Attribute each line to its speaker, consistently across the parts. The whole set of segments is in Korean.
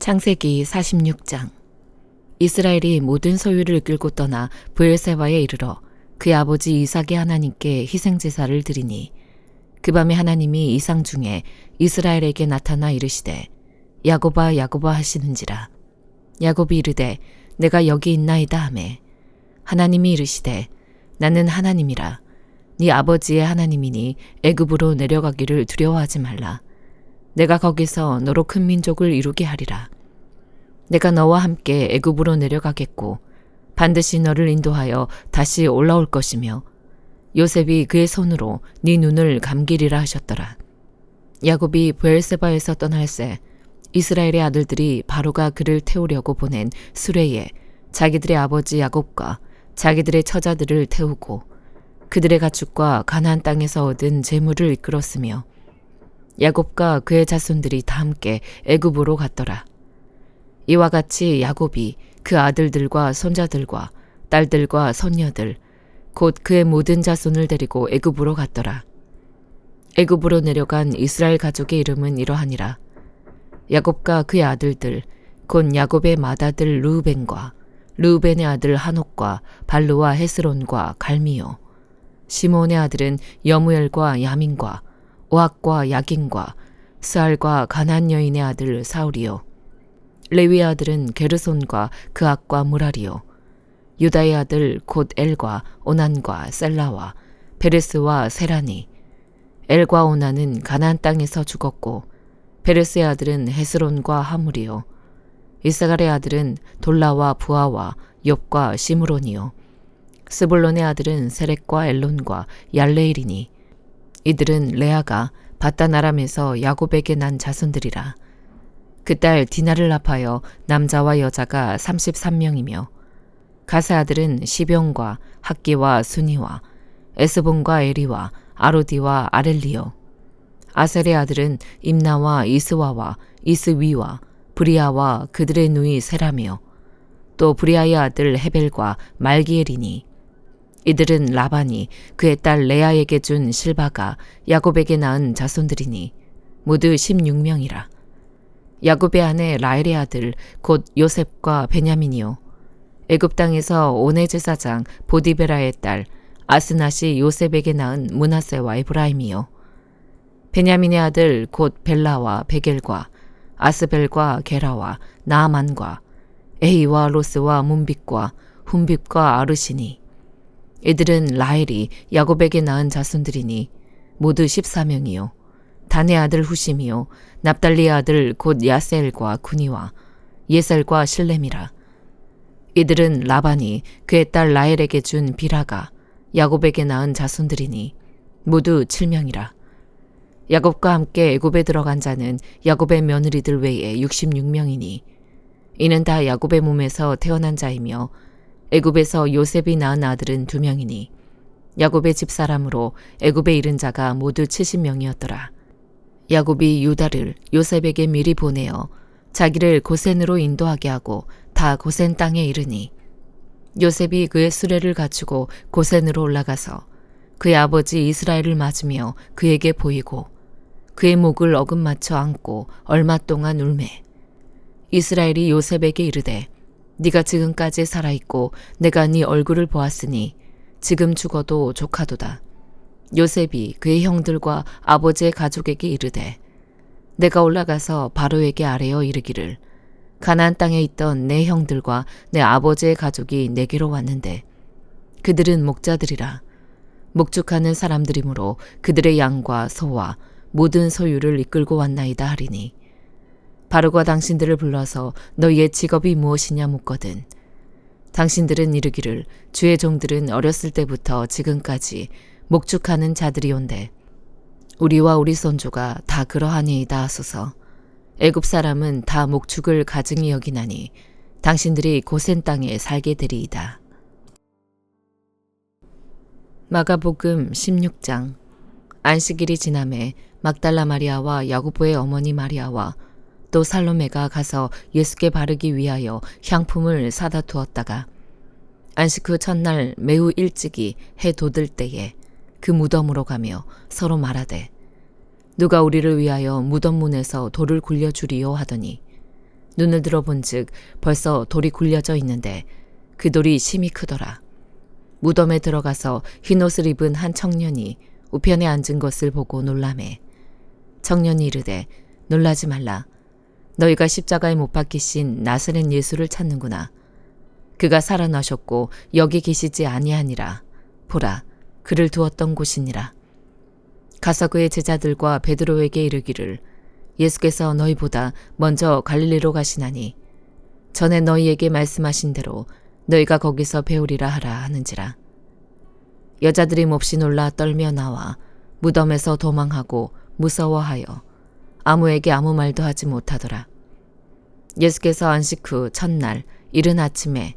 Speaker 1: 창세기 46장. 이스라엘이 모든 소유를 끌고 떠나 브엘세바에 이르러 그의 아버지 이삭의 하나님께 희생 제사를 드리니 그 밤에 하나님이 이상 중에 이스라엘에게 나타나 이르시되 야고바 야고바 하시는지라. 야곱이 이르되 내가 여기 있나이다 하매 하나님이 이르시되 나는 하나님이라. 네 아버지의 하나님이니 애굽으로 내려가기를 두려워하지 말라. 내가 거기서 너로 큰 민족을 이루게 하리라. 내가 너와 함께 애굽으로 내려가겠고 반드시 너를 인도하여 다시 올라올 것이며 요셉이 그의 손으로 네 눈을 감기리라 하셨더라. 야곱이 부엘세바에서 떠날새 이스라엘의 아들들이 바로가 그를 태우려고 보낸 수레에 자기들의 아버지 야곱과 자기들의 처자들을 태우고 그들의 가축과 가나안 땅에서 얻은 재물을 이끌었으며 야곱과 그의 자손들이 다 함께 애굽으로 갔더라. 이와 같이 야곱이 그 아들들과 손자들과 딸들과 손녀들 곧 그의 모든 자손을 데리고 애굽으로 갔더라. 애굽으로 내려간 이스라엘 가족의 이름은 이러하니라. 야곱과 그의 아들들 곧 야곱의 맏아들 루벤과 루벤의 아들 한옥과 발루와 헤스론과 갈미요. 시몬의 아들은 여무엘과 야민과 오악과 야긴과 스알과 가난 여인의 아들 사울이요. 레위의 아들은 게르손과 그 악과 무라리요. 유다의 아들 곧 엘과 오난과 셀라와 베레스와 세라니. 엘과 오난은 가나안 땅에서 죽었고 베레스의 아들은 헤스론과 하물이요. 이사갈의 아들은 돌라와 부하와 욥과 시므론이요. 스불론의 아들은 세렉과 엘론과 얄레일이니 이들은 레아가 바다나람에서 야곱에게 난 자손들이라. 그 딸 디나를 합하여 남자와 여자가 33명이며 가세 아들은 시병과 학기와 순이와 에스본과 에리와 아로디와 아렐리오 아셀의 아들은 임나와 이스와와 이스위와 브리아와 그들의 누이 세라며 또 브리아의 아들 헤벨과 말기엘이니 이들은 라반이 그의 딸 레아에게 준 실바가 야곱에게 낳은 자손들이니 모두 16명이라. 야곱의 아내 라엘의 아들 곧 요셉과 베냐민이요. 애굽 땅에서 오네 제사장 보디베라의 딸 아스낫이 요셉에게 낳은 문하세와 에브라임이요. 베냐민의 아들 곧 벨라와 베겔과 아스벨과 게라와 나아만과 에이와 로스와 문빗과 훈빗과 아르시니 이들은 라헬이 야곱에게 낳은 자손들이니 모두 14명이요. 단의 아들 후심이요. 납달리의 아들 곧 야셀과 구니와 예살과 실렘이라. 이들은 라반이 그의 딸 라헬에게 준 비라가 야곱에게 낳은 자손들이니 모두 7명이라. 야곱과 함께 애굽에 들어간 자는 야곱의 며느리들 외에 66명이니 이는 다 야곱의 몸에서 태어난 자이며 애굽에서 요셉이 낳은 아들은 두 명이니 야곱의 집사람으로 애굽에 이른 자가 모두 70명이었더라. 야곱이 유다를 요셉에게 미리 보내어 자기를 고센으로 인도하게 하고 다 고센 땅에 이르니 요셉이 그의 수레를 갖추고 고센으로 올라가서 그의 아버지 이스라엘을 맞으며 그에게 보이고 그의 목을 어긋맞춰 안고 얼마 동안 울매 이스라엘이 요셉에게 이르되 네가 지금까지 살아있고 내가 네 얼굴을 보았으니 지금 죽어도 조카도다. 요셉이 그의 형들과 아버지의 가족에게 이르되 내가 올라가서 바로에게 아뢰어 이르기를 가나안 땅에 있던 내 형들과 내 아버지의 가족이 내게로 왔는데 그들은 목자들이라 목축하는 사람들이므로 그들의 양과 소와 모든 소유를 이끌고 왔나이다 하리니 바로가 당신들을 불러서 너희의 직업이 무엇이냐 묻거든. 당신들은 이르기를 주의 종들은 어렸을 때부터 지금까지 목축하는 자들이온데 우리와 우리 손주가 다 그러하니이다 하소서. 애굽 사람은 다 목축을 가증히 여기나니 당신들이 고센 땅에 살게 되리이다. 마가복음 16장 안식일이 지남에 막달라 마리아와 야고보의 어머니 마리아와 또 살로메가 가서 예수께 바르기 위하여 향품을 사다 두었다가 안식 후 첫날 매우 일찍이 해 돋을 때에 그 무덤으로 가며 서로 말하되 누가 우리를 위하여 무덤 문에서 돌을 굴려 주리요 하더니 눈을 들어본즉 벌써 돌이 굴려져 있는데 그 돌이 심히 크더라. 무덤에 들어가서 흰 옷을 입은 한 청년이 우편에 앉은 것을 보고 놀라매. 청년이 이르되 놀라지 말라. 너희가 십자가에 못 박히신 나사렛 예수를 찾는구나. 그가 살아나셨고 여기 계시지 아니하니라. 보라, 그를 두었던 곳이니라. 가서 그의 제자들과 베드로에게 이르기를 예수께서 너희보다 먼저 갈릴리로 가시나니 전에 너희에게 말씀하신 대로 너희가 거기서 배우리라 하라 하는지라. 여자들이 몹시 놀라 떨며 나와 무덤에서 도망하고 무서워하여 아무에게 아무 말도 하지 못하더라. 예수께서 안식 후 첫날 이른 아침에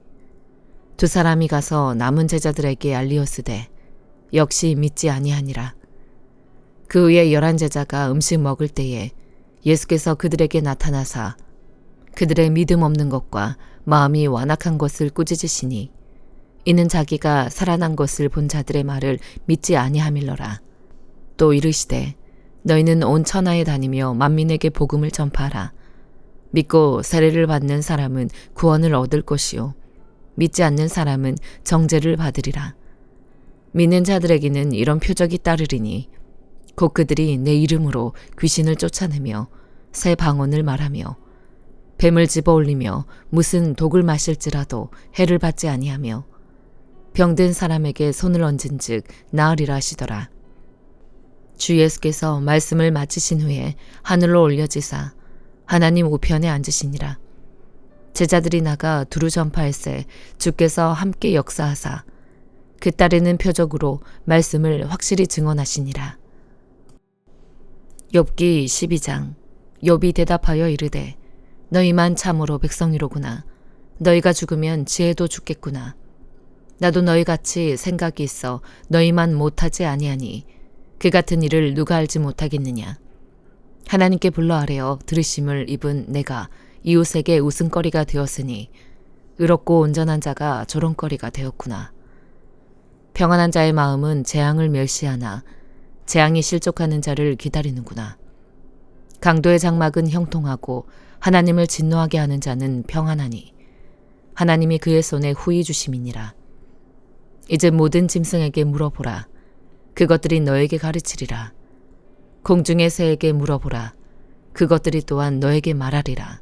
Speaker 1: 두 사람이 가서 남은 제자들에게 알리었으되 역시 믿지 아니하니라. 그 후에 열한 제자가 음식 먹을 때에 예수께서 그들에게 나타나사 그들의 믿음 없는 것과 마음이 완악한 것을 꾸짖으시니 이는 자기가 살아난 것을 본 자들의 말을 믿지 아니함일러라. 또 이르시되 너희는 온 천하에 다니며 만민에게 복음을 전파하라. 믿고 세례를 받는 사람은 구원을 얻을 것이요 믿지 않는 사람은 정죄를 받으리라. 믿는 자들에게는 이런 표적이 따르리니 곧 그들이 내 이름으로 귀신을 쫓아내며 새 방언을 말하며 뱀을 집어 올리며 무슨 독을 마실지라도 해를 받지 아니하며 병든 사람에게 손을 얹은 즉 나으리라 하시더라. 주 예수께서 말씀을 마치신 후에 하늘로 올려지사 하나님 우편에 앉으시니라. 제자들이 나가 두루 전파할세 주께서 함께 역사하사 그 딸에는 표적으로 말씀을 확실히 증언하시니라. 욥기 12장 욥이 대답하여 이르되 너희만 참으로 백성이로구나. 너희가 죽으면 지혜도 죽겠구나. 나도 너희 같이 생각이 있어 너희만 못하지 아니하니 그 같은 일을 누가 알지 못하겠느냐? 하나님께 불러 아뢰어 들으심을 입은 내가 이웃에게 웃음거리가 되었으니 의롭고 온전한 자가 조롱거리가 되었구나 평안한 자의 마음은 재앙을 멸시하나 재앙이 실족하는 자를 기다리는구나. 강도의 장막은 형통하고 하나님을 진노하게 하는 자는 평안하니 하나님이 그의 손에 후이 주심이니라. 이제 모든 짐승에게 물어보라. 그것들이 너에게 가르치리라. 공중의 새에게 물어보라. 그것들이 또한 너에게 말하리라.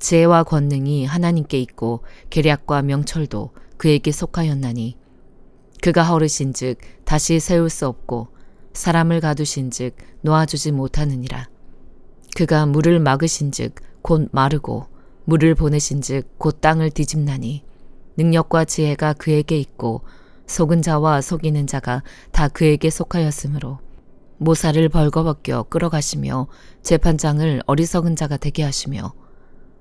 Speaker 1: 지혜와 권능이 하나님께 있고 계략과 명철도 그에게 속하였나니 그가 허르신즉 다시 세울 수 없고 사람을 가두신즉 놓아주지 못하느니라. 그가 물을 막으신즉 곧 마르고 물을 보내신즉 곧 땅을 뒤집나니 능력과 지혜가 그에게 있고 속은 자와 속이는 자가 다 그에게 속하였으므로 모사를 벌거벗겨 끌어가시며 재판장을 어리석은 자가 되게 하시며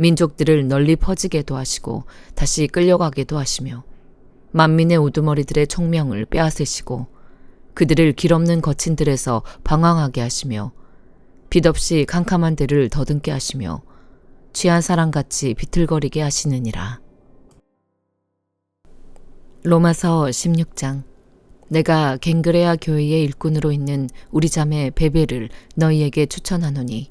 Speaker 1: 민족들을 널리 퍼지게도 하시고 다시 끌려가게도 하시며 만민의 우두머리들의 총명을 빼앗으시고 그들을 길없는 거친 들에서 방황하게 하시며 빛 없이 캄캄한 데를 더듬게 하시며 취한 사람같이 비틀거리게 하시느니라. 로마서 16장 내가 갱그레아 교회의 일꾼으로 있는 우리 자매 베베를 너희에게 추천하노니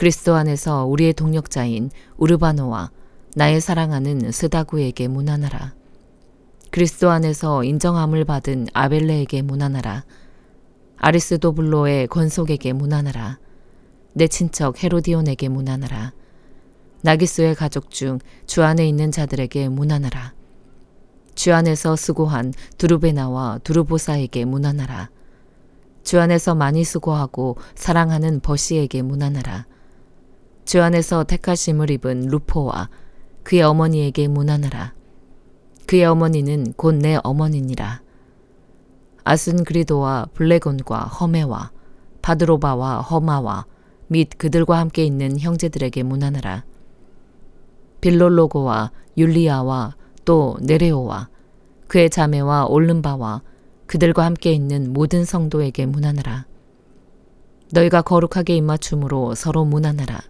Speaker 1: 그리스도 안에서 우리의 동력자인 우르바노와 나의 사랑하는 스다구에게 문안하라. 그리스도 안에서 인정함을 받은 아벨레에게 문안하라. 아리스도블로의 권속에게 문안하라. 내 친척 헤로디온에게 문안하라. 나기스의 가족 중 주 안에 있는 자들에게 문안하라. 주 안에서 수고한 두루베나와 두루보사에게 문안하라. 주 안에서 많이 수고하고 사랑하는 버시에게 문안하라. 주 안에서 택하심을 입은 루포와 그의 어머니에게 문안하라. 그의 어머니는 곧 내 어머니니라. 아순그리도와 블레곤과 허메와 바드로바와 허마와 및 그들과 함께 있는 형제들에게 문안하라. 빌롤로고와 율리아와 또 네레오와 그의 자매와 올른바와 그들과 함께 있는 모든 성도에게 문안하라. 너희가 거룩하게 입맞춤으로 서로 문안하라.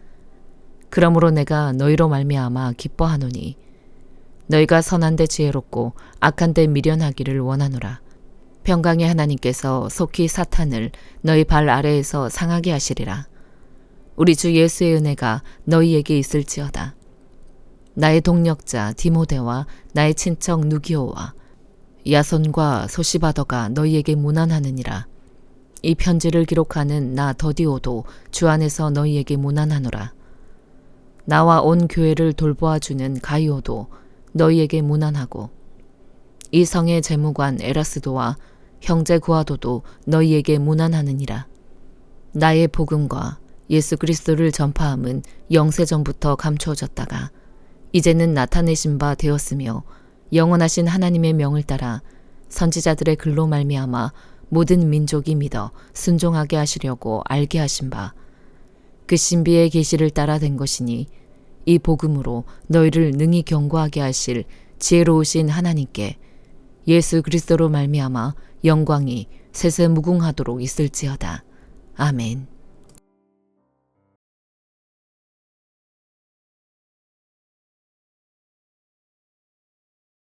Speaker 1: 그러므로 내가 너희로 말미암아 기뻐하노니 너희가 선한 데 지혜롭고 악한 데 미련하기를 원하노라. 평강의 하나님께서 속히 사탄을 너희 발 아래에서 상하게 하시리라. 우리 주 예수의 은혜가 너희에게 있을지어다. 나의 동력자 디모데와 나의 친척 누기오와 야손과 소시바더가 너희에게 문안하느니라. 이 편지를 기록하는 나 더디오도 주 안에서 너희에게 문안하노라. 나와 온 교회를 돌보아주는 가이오도 너희에게 문안하고 이 성의 재무관 에라스도와 형제 구하도도 너희에게 문안하느니라. 나의 복음과 예수 그리스도를 전파함은 영세전부터 감추어졌다가 이제는 나타내신 바 되었으며 영원하신 하나님의 명을 따라 선지자들의 글로 말미암아 모든 민족이 믿어 순종하게 하시려고 알게 하신 바 그 신비의 계시를 따라 된 것이니 이 복음으로 너희를 능히 경고하게 하실 지혜로우신 하나님께 예수 그리스도로 말미암아 영광이 세세 무궁하도록 있을지어다. 아멘.